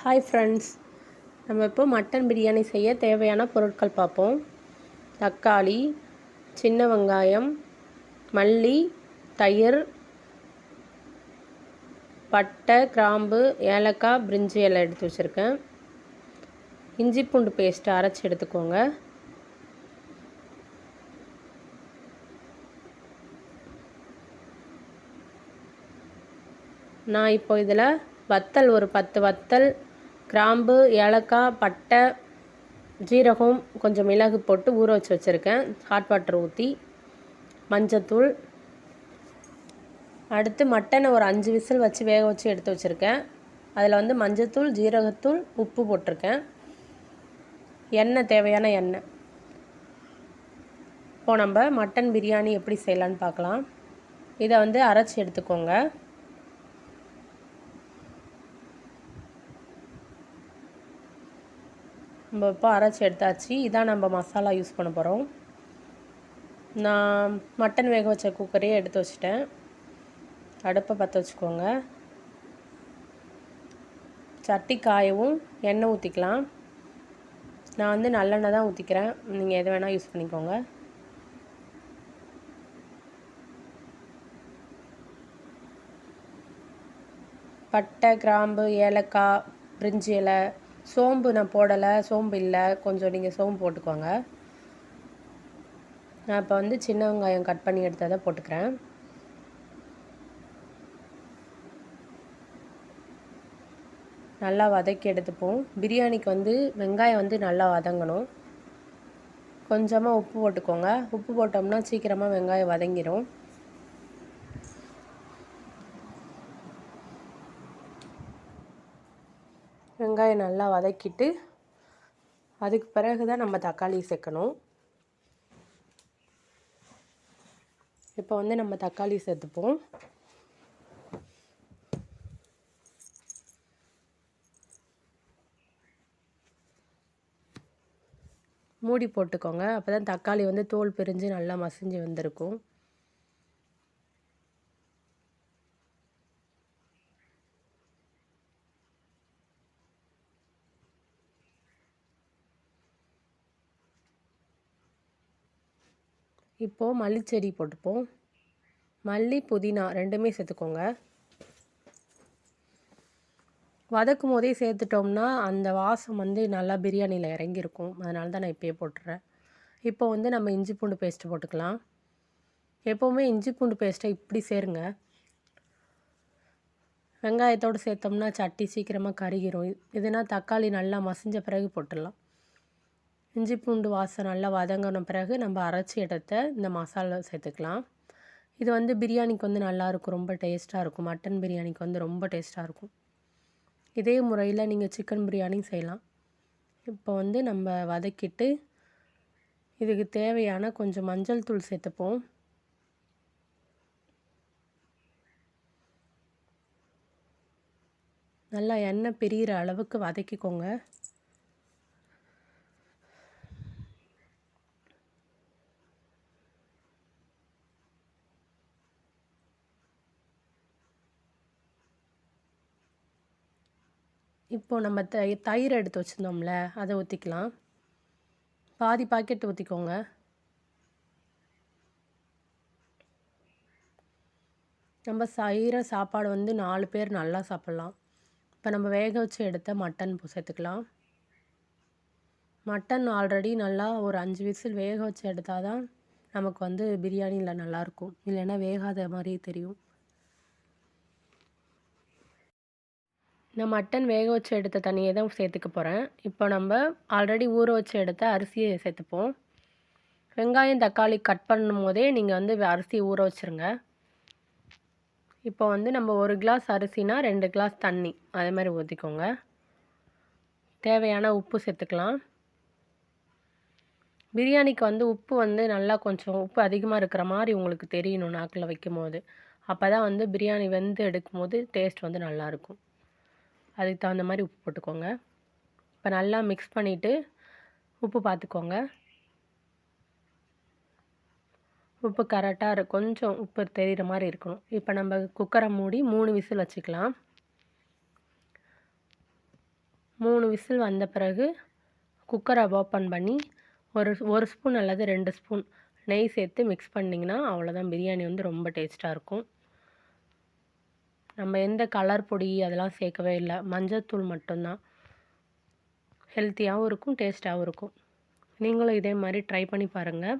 Hi friends நம்ம இப்போ mutton biryani செய்ய தேவையான பொருட்கள் பார்ப்போம். தக்காளி சின்ன வெங்காயம் மல்லி தயிர் பட்டை கிராம்பு ஏலக்காய் பிரிஞ்சி எல்லாம் எடுத்து வச்சுருக்கேன். இஞ்சி பூண்டு பேஸ்ட்டு அரைச்சி எடுத்துக்கோங்க. நான் இப்போ இதில் வத்தல் ஒரு பத்து வத்தல் கிராம்பு ஏலக்காய் பட்டை ஜீரகம் கொஞ்சம் மிளகு போட்டு ஊற வச்சு வச்சுருக்கேன். ஹாட் வாட்டர் ஊற்றி மஞ்சத்தூள். அடுத்து மட்டனை ஒரு அஞ்சு விசில் வச்சு வேக வச்சு எடுத்து வச்சுருக்கேன். அதில் வந்து மஞ்சத்தூள் ஜீரகத்தூள் உப்பு போட்டிருக்கேன். எண்ணெய் தேவையான எண்ணெய். இப்போது நம்ம மட்டன் பிரியாணி எப்படி செய்யலான்னு பார்க்கலாம். இதை வந்து அரைச்சி எடுத்துக்கோங்க. நம்ம இப்போ அரைச்சி எடுத்தாச்சு. இதான் நம்ம மசாலா யூஸ் பண்ண போகிறோம் நான் மட்டன் வேக வச்ச குக்கரையே எடுத்து வச்சிட்டேன். அடுப்பை பற்ற வச்சுக்கோங்க. சட்டி காயவும் எண்ணெய் ஊற்றிக்கலாம் நான் வந்து நல்லெண்ணெய் தான் ஊற்றிக்கிறேன் நீங்கள் எது வேணால் யூஸ் பண்ணிக்கோங்க. பட்டை கிராம்பு ஏலக்காய் பிரிஞ்சி இலை சோம்பு நான் போடலை சோம்பு இல்லை. கொஞ்சம் நீங்கள் சோம்பு போட்டுக்கோங்க. நான் இப்போ வந்து சின்ன வெங்காயம் கட் பண்ணி எடுத்ததை போட்டுக்கிறேன். நல்லா வதக்கி எடுத்துப்போம். பிரியாணிக்கு வந்து வெங்காயம் வந்து நல்லா வதங்கணும். கொஞ்சமாக உப்பு போட்டுக்கோங்க. உப்பு போட்டோம்னா சீக்கிரமாக வெங்காயம் வதங்கிடும் வெங்காயம் நல்லா வதக்கிட்டு அதுக்கு பிறகு தான் நம்ம தக்காளி சேர்க்கணும். இப்போ வந்து நம்ம தக்காளி சேர்த்துப்போம். மூடி போட்டுக்கோங்க. அப்போ தான் தக்காளி வந்து தோல் பிரிஞ்சு நல்லா மசிஞ்சு வந்திருக்கும். இப்போது மல்லிச்செடி போட்டுப்போம். மல்லி புதினா ரெண்டுமே சேர்த்துக்கோங்க. வதக்கும் போதே சேர்த்துட்டோம்னா அந்த வாசம் வந்து நல்லா பிரியாணியில் இறங்கியிருக்கும். அதனால தான் நான் இப்போயே போட்டுறேன். இப்போ வந்து நம்ம இஞ்சி பூண்டு பேஸ்ட்டு போட்டுக்கலாம். எப்போவுமே இஞ்சி பூண்டு பேஸ்ட்டை இப்படி சேருங்க. வெங்காயத்தோடு சேர்த்தோம்னா சட்டி சீக்கிரமாக கருகிரும். இதுனா தக்காளி நல்லா மசிஞ்ச பிறகு போட்டுடலாம். இஞ்சி பூண்டு வாசம் நல்லா வதங்கின பிறகு நம்ம அரைச்சி எடுத்த இந்த மசாலா சேர்த்துக்கலாம். இது வந்து பிரியாணிக்கு வந்து நல்லாயிருக்கும் ரொம்ப டேஸ்ட்டாக இருக்கும். மட்டன் பிரியாணிக்கு வந்து ரொம்ப டேஸ்ட்டாக இருக்கும். இதே முறையில் நீங்கள் சிக்கன் பிரியாணி செய்யலாம். இப்போ வந்து நம்ம வதக்கிட்டு இதுக்கு தேவையான கொஞ்சம் மஞ்சள் தூள் சேர்த்துப்போம். நல்லா எண்ணெய் பிரிகிற அளவுக்கு வதக்கிக்கோங்க. இப்போது நம்ம த தயிர் எடுத்து வச்சுருந்தோம்ல அதை ஊற்றிக்கலாம் பாதி பாக்கெட் ஊற்றிக்கோங்க நம்ம செய்கிற சாப்பாடு வந்து நாலு பேர் நல்லா சாப்பிட்லாம். இப்போ நம்ம வேக வச்சு எடுத்த மட்டன் சேர்த்துக்கலாம். மட்டன் ஆல்ரெடி நல்லா ஒரு அஞ்சு விசில் வேக வச்சு எடுத்தால் தான் நமக்கு வந்து பிரியாணியில் நல்லாயிருக்கும் இல்லைன்னா வேகாத மாதிரி தெரியும். நான் மட்டன் வேக வச்சு எடுத்த தண்ணியை தான் சேர்த்துக்க போகிறேன் இப்போ நம்ம ஆல்ரெடி ஊற வச்சு எடுத்த அரிசியை சேர்த்துப்போம். வெங்காயம் தக்காளி கட் பண்ணும் போதே நீங்கள் வந்து அரிசி ஊற வச்சுருங்க. இப்போ வந்து நம்ம ஒரு கிளாஸ் அரிசினா ரெண்டு கிளாஸ் தண்ணி. அதே மாதிரி ஊற்றிக்கோங்க தேவையான உப்பு சேர்த்துக்கலாம். பிரியாணிக்கு வந்து உப்பு வந்து நல்லா கொஞ்சம் உப்பு அதிகமாக இருக்கிற மாதிரி உங்களுக்கு தெரியணும் நாக்கில் வைக்கும் போது அப்போ தான் வந்து பிரியாணி வெந்து எடுக்கும் போது டேஸ்ட் வந்து நல்லாயிருக்கும் அதுக்கு தகுந்த மாதிரி உப்பு போட்டுக்கோங்க. இப்போ நல்லா மிக்ஸ் பண்ணிவிட்டு உப்பு பார்த்துக்கோங்க உப்பு கரெக்டாக இருக்கும் கொஞ்சம் உப்பு தெரிகிற மாதிரி இருக்கணும். இப்போ நம்ம குக்கரை மூடி மூணு விசில் வச்சுக்கலாம். மூணு விசில் வந்த பிறகு குக்கரை ஓப்பன் பண்ணி ஒரு ஒரு ஸ்பூன் அல்லது ரெண்டு ஸ்பூன் நெய் சேர்த்து மிக்ஸ் பண்ணிங்கன்னா அவ்வளோதான் பிரியாணி வந்து ரொம்ப டேஸ்ட்டாக இருக்கும். நம்ம எந்த கலர் பொடி அதெல்லாம் சேர்க்கவே இல்லை. மஞ்சத்தூள் மட்டும்தான். ஹெல்த்தியாகவும் இருக்கும் டேஸ்ட்டாகவும் இருக்கும். நீங்களும் இதே மாதிரி ட்ரை பண்ணி பாருங்கள்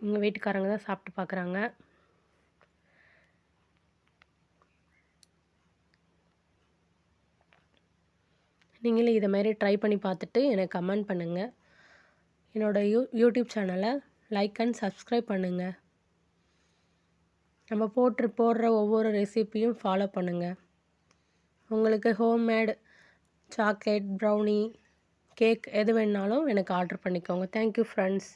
எங்கள் வீட்டுக்காரங்க தான் சாப்பிட்டு பார்க்குறாங்க நீங்களும் இதை மாதிரி ட்ரை பண்ணி பார்த்துட்டு எனக்கு கமெண்ட் பண்ணுங்கள் என்னோடய யூ யூடியூப் சேனலை லைக் அண்ட் சப்ஸ்கிரைப் பண்ணுங்கள் நம்ம போட்டு போடுற ஒவ்வொரு ரெசிப்பியும் ஃபாலோ பண்ணுங்கள் உங்களுக்கு ஹோம்மேட் சாக்லேட் ப்ரௌனி கேக் எது வேணாலும் எனக்கு ஆர்டர் பண்ணிக்கோங்க. Thank you friends